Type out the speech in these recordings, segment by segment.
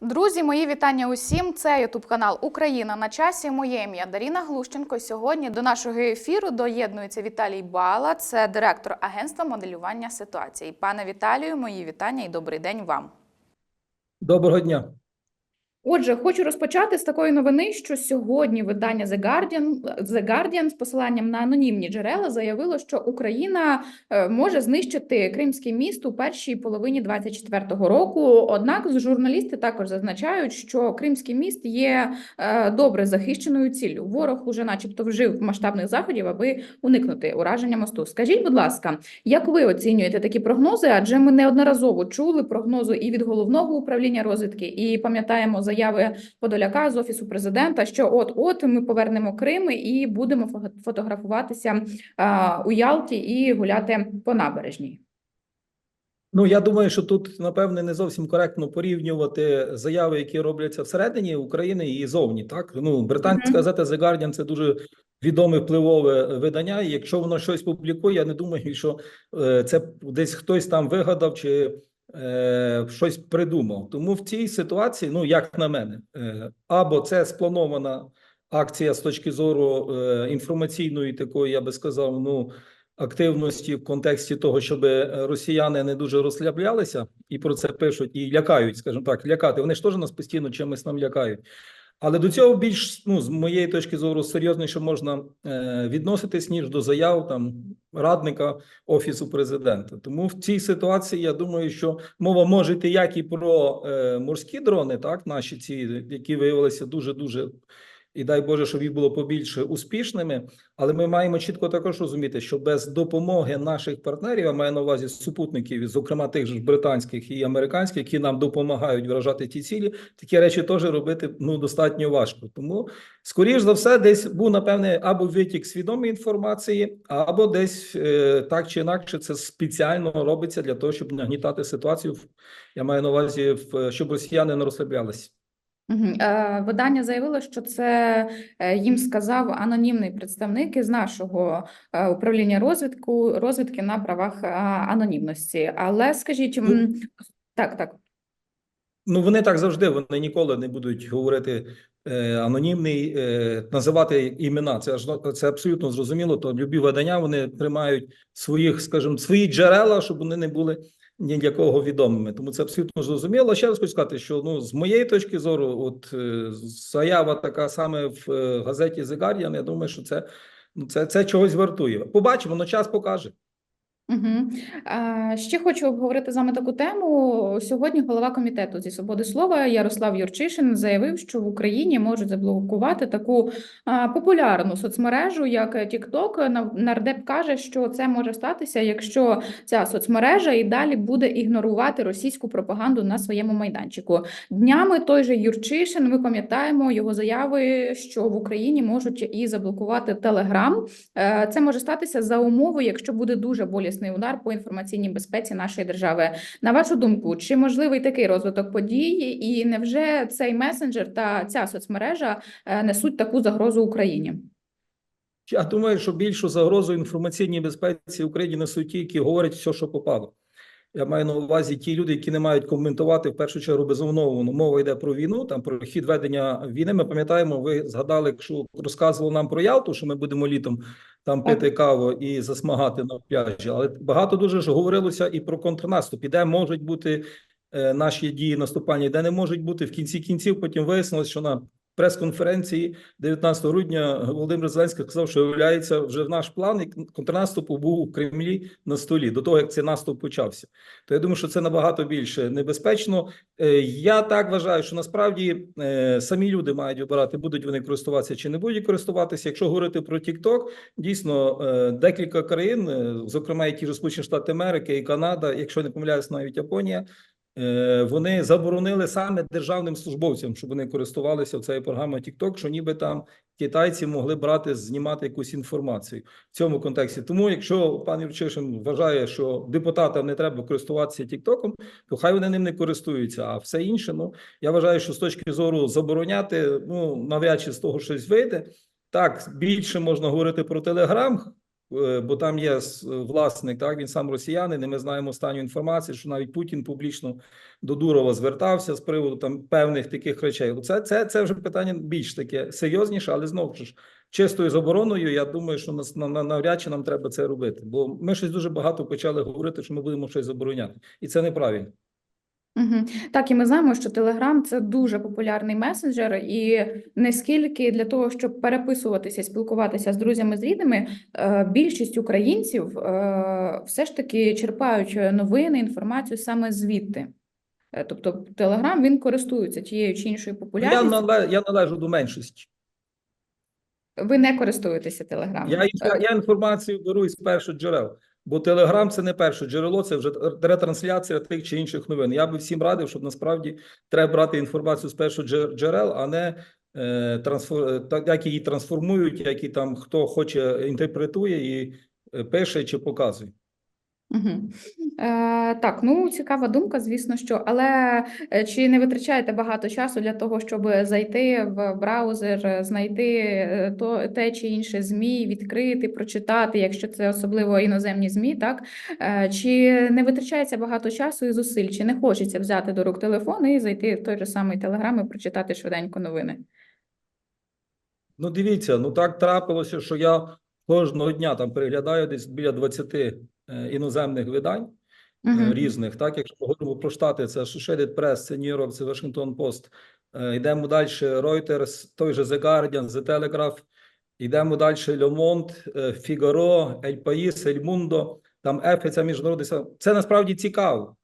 Друзі, мої вітання усім. Це Ютуб канал Україна на часі. Моє ім'я Даріна Глущенко. Сьогодні до нашого ефіру доєднується Віталій Бала, це директор агентства моделювання ситуацій. Пане Віталію, мої вітання і добрий день вам. Доброго дня. Отже, хочу розпочати з такої новини, що сьогодні видання The Guardian, The Guardian з посиланням на анонімні джерела заявило, що Україна е, може знищити Кримський міст у першій половині 24-го року. Однак журналісти також зазначають, що Кримський міст є е, добре захищеною ціллю. Ворог уже, начебто, вжив масштабних заходів, аби уникнути ураження мосту. Скажіть, будь ласка, як ви оцінюєте такі прогнози? Адже ми неодноразово чули прогнозу і від головного управління розвідки, і пам'ятаємо заяви Подоляка з офісу президента, що от от ми повернемо Крим і будемо фотографуватися у Ялті і гуляти по набережній. Ну я думаю, що тут напевне не зовсім коректно порівнювати заяви, які робляться всередині України і зовні. Так ну британська газета The Guardian – це дуже відоме впливове видання. І якщо воно щось публікує, я не думаю, що е, це десь хтось там вигадав чи е, щось придумав. Тому в цій ситуації, ну як на мене, е, або це спланована акція з точки зору е, інформаційної, такої я би сказав, ну. Активності в контексті того, щоб росіяни не дуже розслаблялися і про це пишуть і лякають, скажімо так, лякати. Вони ж теж нас постійно чимось нам лякають. Але до цього більш ну з моєї точки зору серйозніше можна е, відноситись ніж до заяв там радника офісу президента. Тому в цій ситуації я думаю, що мова може йти як і про е, морські дрони, так наші ці, які виявилися дуже дуже. І дай Боже, щоб їх було побільше успішними. Але ми маємо чітко також розуміти, що без допомоги наших партнерів, я маю на увазі супутників, зокрема тих ж британських і американських, які нам допомагають вражати ті цілі, такі речі теж робити ну достатньо важко. Тому, скоріш за все, десь був напевне або витік свідомої інформації, або десь е, так чи інакше це спеціально робиться для того, щоб нагнітати ситуацію. Я маю на увазі, щоб росіяни не розслаблялися. Е, Видання заявило, що це е, їм сказав анонімний представник із нашого е, управління розвідку розвідки на правах анонімності. Але скажіть, м, так, так. Ну, вони так завжди, вони ніколи не будуть говорити е, анонімний, е, називати імена. Це ж це абсолютно зрозуміло. То любі видання вони тримають своїх, скажімо, свої джерела, щоб вони не були ні для кого відомими. Тому це абсолютно зрозуміло. Ще раз хочу сказати, що ну з моєї точки зору, от е, заява така саме в е, газеті The Guardian, я думаю, що це ну це, це чогось вартує. Побачимо, ну час покаже. Угу. А, ще хочу обговорити з вами таку тему. Сьогодні голова комітету зі свободи слова Ярослав Юрчишин заявив, що в Україні можуть заблокувати таку популярну соцмережу, як TikTok. Нардеп каже, що це може статися, якщо ця соцмережа і далі буде ігнорувати російську пропаганду на своєму майданчику. Днями той же Юрчишин, ми пам'ятаємо його заяви, що в Україні можуть і заблокувати Телеграм. Е, Це може статися за умови, якщо буде дуже болісний удар по інформаційній безпеці нашої держави. На вашу думку, чи можливий такий розвиток подій, і невже цей месенджер та ця соцмережа е, несуть таку загрозу Україні? Я думаю, що більшу загрозу інформаційній безпеці Україні несуть ті, які говорять все, що попало. Я маю на увазі ті люди, які не мають коментувати в першу чергу безумовно. Мова йде про війну, там про хід ведення війни. Ми пам'ятаємо, ви згадали, що розказували нам про Ялту, що ми будемо літом там пити каву і засмагати на пляжі. Але багато дуже ж говорилося і про контрнаступ, і де можуть бути е, наші дії наступальні, де не можуть бути в кінці кінців. Потім вияснилось, що на прес-конференції 19 грудня Володимир Зеленський сказав, що виявляється вже в наш план і контрнаступ був у Кремлі на столі до того, як цей наступ почався. То я думаю, що це набагато більше небезпечно. Е, Я так вважаю, що насправді е, самі люди мають вибирати, будуть вони користуватися чи не будуть користуватися. Якщо говорити про TikTok, дійсно е, декілька країн, зокрема і ті ж Сполучені Штати Америки і Канада, якщо не помиляюсь, навіть Японія. Е, Вони заборонили саме державним службовцям, щоб вони користувалися цією програмою TikTok, що ніби там китайці могли брати, знімати якусь інформацію в цьому контексті. Тому, якщо пан Юрчишин вважає, що депутатам не треба користуватися TikTok, то хай вони ним не користуються. А все інше, ну я вважаю, що з точки зору забороняти, ну навряд чи з того щось вийде. Так, більше можна говорити про Телеграм, бо там є власник, так він сам росіянин. І ми знаємо останню інформацію, що навіть Путін публічно до Дурова звертався з приводу там певних таких речей. Це, це, це вже питання більш таке серйозніше, але знову ж чистою забороною. Я думаю, що нас на, на навряд чи нам треба це робити, бо ми щось дуже багато почали говорити, що ми будемо щось забороняти, і це неправильно. Мгм. Так, і ми знаємо, що Telegram – це дуже популярний месенджер, і не скільки для того, щоб переписуватися, спілкуватися з друзями, з рідними, е, більшість українців е, все ж таки черпають новини, інформацію саме звідти. Е, Тобто Telegram, він користується тією чи іншою Я, популярністю. нале, я належу до меншості. Ви не користуєтеся Telegram. Я, інфа- я інформацію беру із перших джерел, бо Телеграм це не перше джерело, це вже ретрансляція тих чи інших новин. Я би всім радив, щоб насправді треба брати інформацію з перших джерел, а не е, трансфор, е, як її трансформують, як її там хто хоче інтерпретує і е, пише чи показує. Угу. Е, так, ну цікава думка, звісно, що. Але е, чи не витрачаєте багато часу для того, щоб зайти в браузер, знайти е, то те чи інше ЗМІ, відкрити, прочитати, якщо це особливо іноземні ЗМІ, так? Е, чи не витрачається багато часу і зусиль, чи не хочеться взяти до рук телефон і зайти в той же самий Телеграм і прочитати швиденько новини? Ну, дивіться, ну так трапилося, що я кожного дня там переглядаю десь біля 20 е, іноземних видань. е, Угу. різних. Так, якщо говоримо про штати, це Associated Press, це New York, це Washington Post. Е, Йдемо далі. Reuters, той же The Guardian, The Telegraph. Йдемо далі. Le Monde, е, Figaro, El País, El Mundo. Там Ефі, це міжнародний Це насправді цікаво.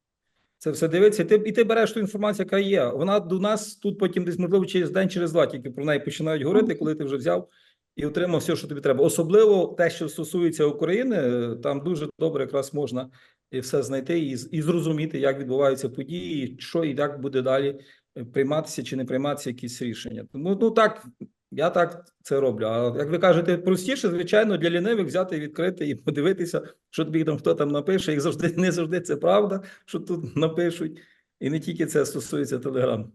Це все дивиться, і ти, і ти береш ту інформацію, яка є. Вона до нас тут потім десь, можливо, через день, через два тільки про неї починають говорити, коли ти вже взяв і отримав все, що тобі треба. Особливо те, що стосується України, там дуже добре якраз можна і все знайти і, і зрозуміти, як відбуваються події, що і як буде далі е, прийматися чи не прийматися якісь рішення. Тому ну так, я так це роблю. А як ви кажете, простіше, звичайно, для лінивих взяти, відкрити і подивитися, що тобі там хто там напише. Їх завжди не завжди це правда, що тут напишуть. І не тільки це стосується Телеграму.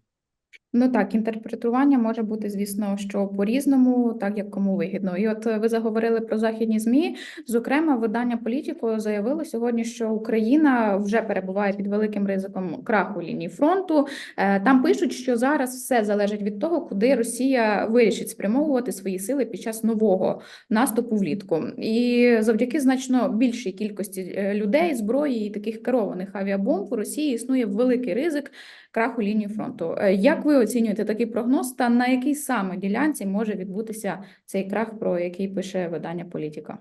Ну так, інтерпретування може бути, звісно, що по-різному, так як кому вигідно. І от е, ви заговорили про західні ЗМІ. Зокрема, видання Політіко заявило сьогодні, що Україна вже перебуває під великим ризиком краху лінії фронту. Е, Там пишуть, що зараз все залежить від того, куди Росія вирішить спрямовувати свої сили під час нового наступу влітку. І завдяки значно більшій кількості е, людей, зброї і таких керованих авіабомб у Росії існує великий ризик краху лінії фронту. Як ви оцінюєте такий прогноз та на якій саме ділянці може відбутися цей крах, про який пише видання Політіка?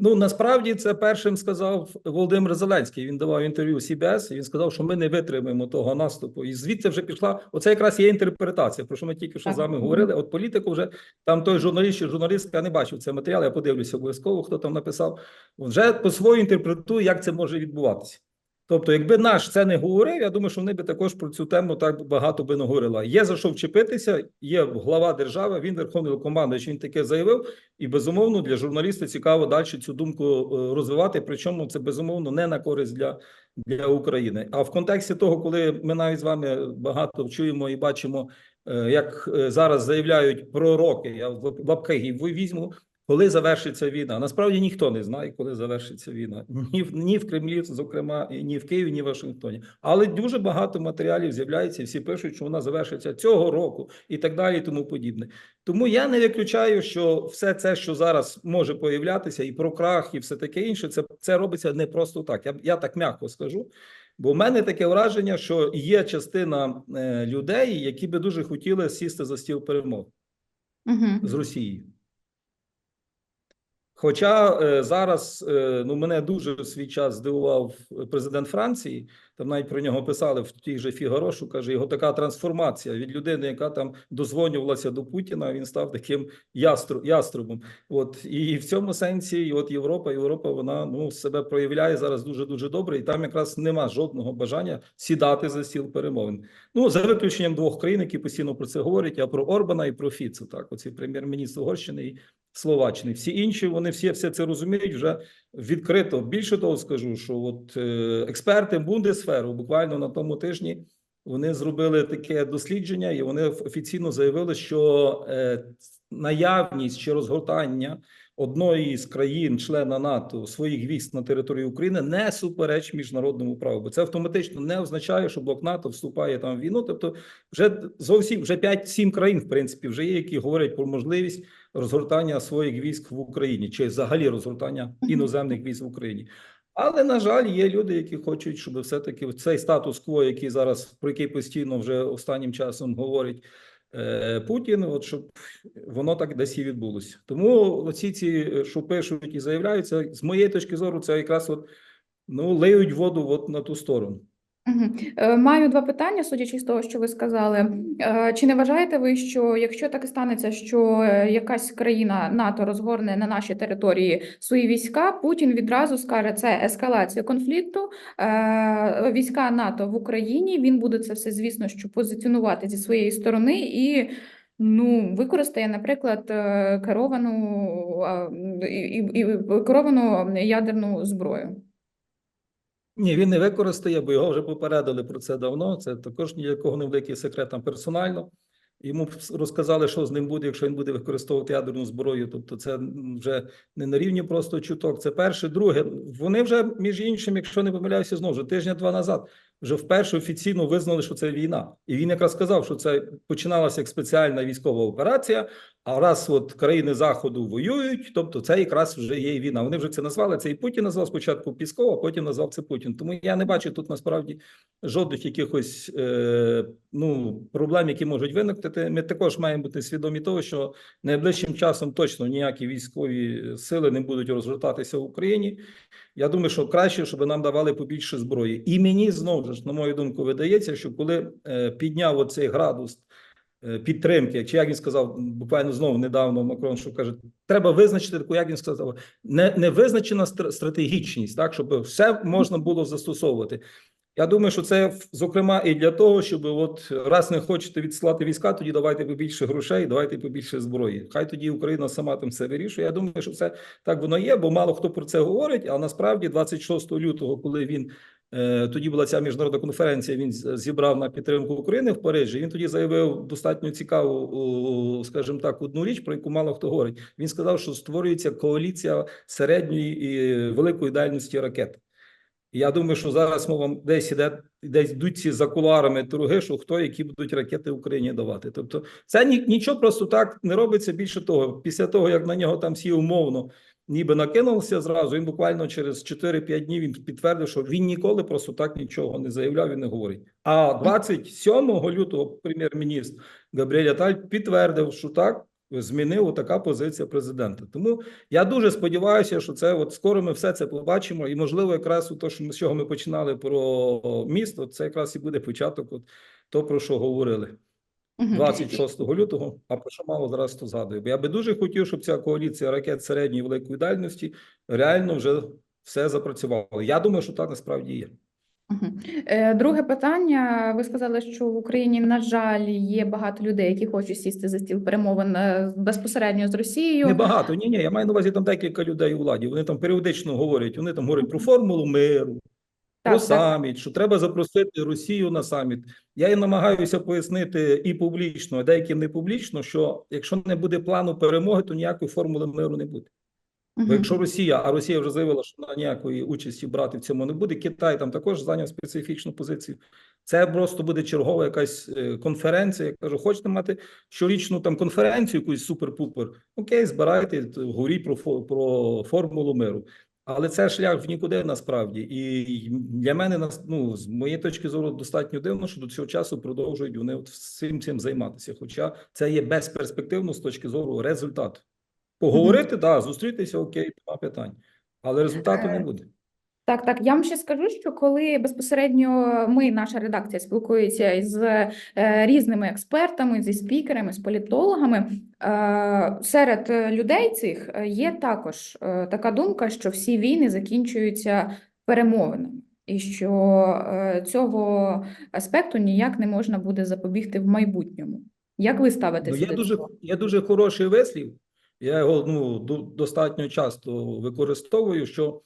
Ну насправді це першим сказав Володимир Зеленський. Він давав інтерв'ю CBS, і він сказав, що ми не витримаємо того наступу. І звідси вже пішла. Оце якраз є інтерпретація, про що ми тільки що з вами говорили. От політику вже там той журналіст чи журналістка я не бачив цей матеріал. Я подивлюся обов'язково, хто там написав. Вже по-своєму інтерпретує, як це може відбуватися. Тобто, якби наш це не говорив, я думаю, що вони би також про цю тему так багато би не говорили. Є за що вчепитися, є глава держави, він верховний командуючий, він таке заявив. І безумовно для журналіста цікаво далі цю думку е, розвивати. Причому це безумовно не на користь для, для України. А в контексті того, коли ми навіть з вами багато чуємо і бачимо, е, як е, зараз заявляють пророки, я в лапках візьму. Коли завершиться війна? Насправді ніхто не знає, коли завершиться війна. Ні в ні в Кремлі, зокрема, ні в Києві, ні в Вашингтоні. Але дуже багато матеріалів з'являється, і всі пишуть, що вона завершиться цього року і так далі, і тому подібне. Тому я не виключаю, що все це, що зараз може появлятися, і про крах, і все таке інше, це, це робиться не просто так. Я, я так м'яко скажу. Бо в мене таке враження, що є частина е, людей, які би дуже хотіли сісти за стіл перемог Угу. з Росією. Хоча е, зараз е, ну мене дуже в свій час здивував президент Франції, там навіть про нього писали в тій же Фігаро, що каже, його така трансформація від людини, яка там дозвонювалася до Путіна, він став таким ястру, яструбом. От і в цьому сенсі, от Європа, Європа, вона ну себе проявляє зараз дуже дуже добре, і там якраз нема жодного бажання сідати за стіл перемовин. Ну за виключенням двох країн, які постійно про це говорять: а про Орбана і про Фіцу. Так, оці прем'єр-міністр Угорщини і Словаччини. Всі інші вони всі все це розуміють вже відкрито. Більше того, скажу, що от е, експерти Бундесферу буквально на тому тижні вони зробили таке дослідження, і вони офіційно заявили, що е, наявність чи розгортання одної з країн-члена НАТО своїх військ на території України не суперечить міжнародному праву, бо це автоматично не означає, що блок НАТО вступає там в війну. Тобто, вже зовсім вже 5-7 країн, в принципі, вже є, які говорять про можливість розгортання своїх військ в Україні чи взагалі розгортання іноземних військ в Україні. Але на жаль, є люди, які хочуть, щоб все-таки цей статус-кво, який зараз про який постійно вже останнім часом говорить е, Путін, от щоб воно так десь і відбулося. Тому оці ці, е, що пишуть і заявляються, з моєї точки зору, це якраз от ну лиють воду от на ту сторону. Е, Маю два питання, судячи з того, що ви сказали. Е, Чи не вважаєте ви, що якщо так і станеться, що е, якась країна НАТО розгорне на нашій території свої війська, Путін відразу скаже, це ескалація конфлікту, війська НАТО в Україні, він буде це все, звісно, що позиціонувати зі своєї сторони і ну, використає, наприклад, керовану, і, і, і керовану ядерну зброю? Ні, він не використає, бо його вже попередили про це давно. Це також ніякого невеликий секрет там персонально. Йому розказали, що з ним буде, якщо він буде використовувати ядерну зброю. Тобто, це вже не на рівні просто чуток. Це перше. Друге, вони вже між іншим, якщо не помиляюся, знову ж тижня-два назад вже вперше офіційно визнали, що це війна. І він якраз сказав, що це починалася як спеціальна військова операція. А раз от країни заходу воюють, тобто це якраз вже є війна. Вони вже це назвали. Це і Путін назвав спочатку Пісков, а потім назвав це Путін. Тому я не бачу тут насправді жодних якихось е, ну проблем, які можуть виникнути. Ми також маємо бути свідомі того, що найближчим часом точно ніякі військові сили не будуть розгортатися в Україні. Я думаю, що краще, щоб нам давали побільше зброї. І мені знову ж, на мою думку, видається, що коли е, підняв оцей градус е, підтримки, чи як він сказав, буквально знову недавно Макрон, що каже, треба визначити таку, як він сказав, не, не визначена стр- стратегічність, так щоб все можна було застосовувати. Я думаю, що це зокрема і для того, щоб от раз не хочете відсилати війська, тоді давайте побільше грошей, давайте побільше зброї. Хай тоді Україна сама там все вирішує. Я думаю, що це так воно є, бо мало хто про це говорить. А насправді, 26 лютого, коли він тоді була ця міжнародна конференція, він зібрав на підтримку України в Парижі. Він тоді заявив достатньо цікаву, скажімо так, одну річ, про яку мало хто говорить. Він сказав, що створюється коаліція середньої і великої дальності ракет. Я думаю, що зараз мова десь іде, десь йдуть ці за куларами торги, що хто які будуть ракети Україні давати. Тобто, це ні, нічого просто так не робиться. Більше того, після того як на нього там всі умовно ніби накинулися зразу, він буквально через 4-5 днів він підтвердив, що він ніколи просто так нічого не заявляв і не говорить. А 27 лютого прем'єр-міністр Габріель Аталь підтвердив, що так. Змінив така позиція президента. Тому я дуже сподіваюся, що це от скоро ми все це побачимо, і можливо, якраз у то, що ми з чого ми починали про місто, це якраз і буде початок, от то про що говорили. 26 лютого. А про що мало зараз то згадую. Бо я би дуже хотів, щоб ця коаліція ракет середньої і великої дальності реально вже все запрацювала. Я думаю, що так насправді є. Е, Друге питання. Ви сказали, що в Україні, на жаль, є багато людей, які хочуть сісти за стіл перемовин е, безпосередньо з Росією. Небагато. Ні, ні. Я маю на увазі там декілька людей у владі. Вони там періодично говорять. Вони там говорять про формулу миру. Про Так, так. саміт, що треба запросити Росію на саміт. Я їм намагаюся пояснити і публічно, а деяким не публічно, що якщо не буде плану перемоги, то ніякої формули миру не буде. Бо якщо Росія, а Росія вже заявила, що вона ніякої участі брати в цьому не буде, Китай там також зайняв специфічну позицію. Це просто буде чергова якась е, конференція. Я кажу, хочете мати щорічну там конференцію, якусь супер-пупер. Окей, збирайте, говоріть про про формулу миру. Але це шлях в нікуди насправді. І для мене ну, з моєї точки зору достатньо дивно, що до цього часу продовжують вони от всім цим займатися. Хоча це є безперспективно з точки зору результату. Поговорити, так, да, зустрітися, окей, нема питань. Але результату не Е, буде. Так, так. Я вам ще скажу, що коли безпосередньо ми, наша редакція, спілкується з е, різними експертами, зі спікерами, з політологами, е, серед людей цих е, є також е, така думка, що всі війни закінчуються перемовинами, і що е, цього аспекту ніяк не можна буде запобігти в майбутньому. Як ви Ну, ставитеся є до дуже, цього? є дуже хороший вислів. Я його ну, достатньо часто використовую, що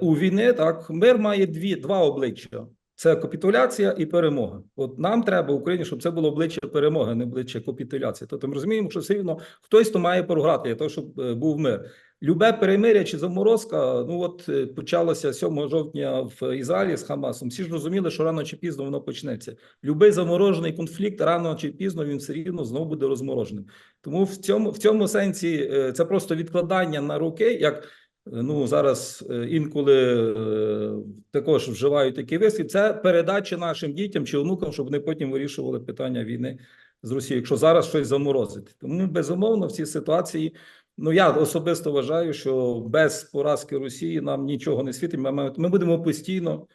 у війни так мир має дві, два обличчя. Це капітуляція і перемога. От нам треба в Україні, щоб це було обличчя перемоги, не обличчя капітуляції. Тобто ми розуміємо, що все рівно хтось то має програти для того, щоб е, був мир. Любе перемиря чи заморозка, ну от е, почалося 7 жовтня в Ізраїлі з Хамасом. Всі ж розуміли, що рано чи пізно воно почнеться. Любий заморожений конфлікт рано чи пізно він все рівно знову буде розмороженим. Тому в цьому в цьому сенсі е, це просто відкладання на роки, як е, ну зараз е, інколи е, також вживають такий вислів. Це передача нашим дітям чи онукам, щоб вони потім вирішували питання війни з Росією, якщо зараз щось заморозити. Тому безумовно в цій ситуації. Ну я особисто вважаю, що без поразки Росії нам нічого не світить. Ми, ми будемо постійно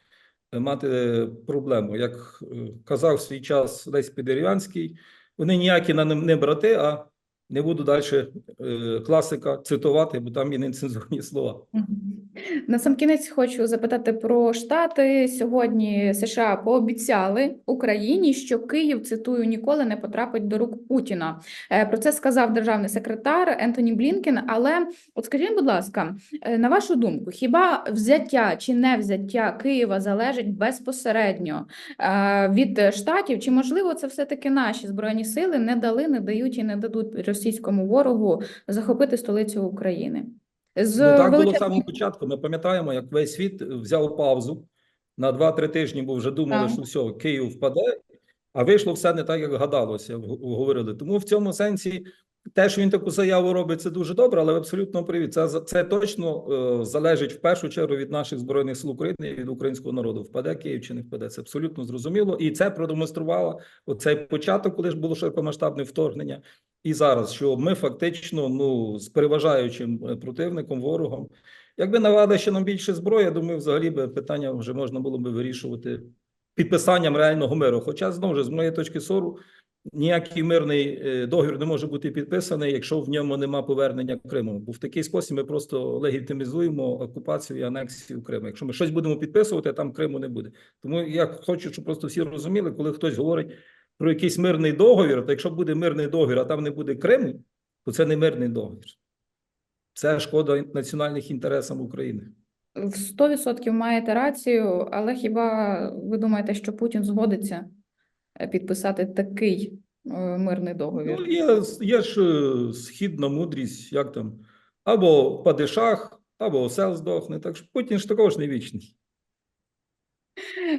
е, мати проблему. Як казав свій час Лесь Підерев'янський, вони ніякі на- не брати, а не буду далі е, класика цитувати, бо там є нецензурні слова. На сам кінець хочу запитати про Штати. Сьогодні США пообіцяли Україні, що Київ, цитую, ніколи не потрапить до рук Путіна. Е, Про це сказав державний секретар Ентоні Блінкен. Але от скажіть, будь ласка, е, на вашу думку, хіба взяття чи не взяття Києва залежить безпосередньо від штатів? Чи можливо це все-таки наші збройні сили не дали, не дають і не дадуть російському ворогу захопити столицю України? З Ну, так було з самого початку. Ми пам'ятаємо, як весь світ взяв паузу на 2-3 тижні, бо вже думали, Так. що все, Київ впаде, а вийшло все не так, як гадалося, говорили. Тому в цьому сенсі те, що він таку заяву робить, це дуже добре, але абсолютно праві. Це, це точно е, залежить в першу чергу від наших збройних сил України і від українського народу. Впаде Київ чи не впаде. Це абсолютно зрозуміло. І це продемонструвало оцей початок, коли ж було широкомасштабне вторгнення. І зараз, що ми фактично ну з переважаючим е, противником, ворогом, якби навали ще нам більше зброї, я думаю, взагалі би питання вже можна було би вирішувати підписанням реального миру. Хоча знову ж з моєї точки зору, ніякий мирний е, договір не може бути підписаний, якщо в ньому нема повернення Криму. Бо в такий спосіб ми просто легітимізуємо окупацію і анексію Криму. Якщо ми щось будемо підписувати, там Криму не буде. Тому я хочу, щоб просто всі розуміли, коли хтось говорить про якийсь мирний договір, то якщо буде мирний договір, а там не буде Криму, то це не мирний договір. Це шкода національних інтересам України. В 100% маєте рацію, але хіба ви думаєте, що Путін згодиться підписати такий е, мирний договір? Ну, є, є ж е, східна мудрість, як там, або падишах, або осел здохне. Так що Путін ж також не вічний.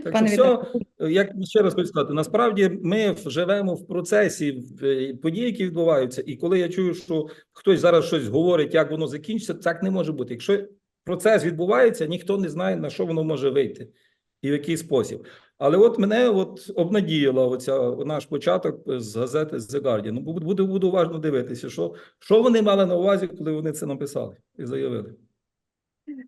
Так Пане що Віталію, все, як ще раз хочу сказати, насправді ми живемо в процесі в- е, подій, які відбуваються, і коли я чую, що хтось зараз щось говорить, як воно закінчиться, так не може бути. Якщо процес відбувається, ніхто не знає, на що воно може вийти і в який спосіб. Але от мене от обнадіяла оця наш початок з газети The Guardian. Ну, буду, буду, уважно дивитися, що, що вони мали на увазі, коли вони це написали і заявили.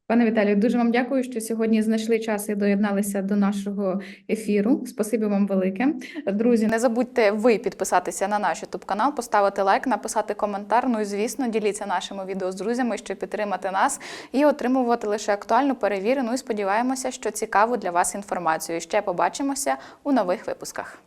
Пане Віталію, дуже вам дякую, що сьогодні знайшли час і доєдналися до нашого ефіру. Спасибі вам велике. Друзі, не забудьте ви підписатися на наш YouTube канал, поставити лайк, написати коментар. Ну і звісно, діліться нашими відео з друзями, щоб підтримати нас і отримувати лише актуальну, перевірену і сподіваємося, що цікаву для вас інформацію. Ще побачимося у нових випусках.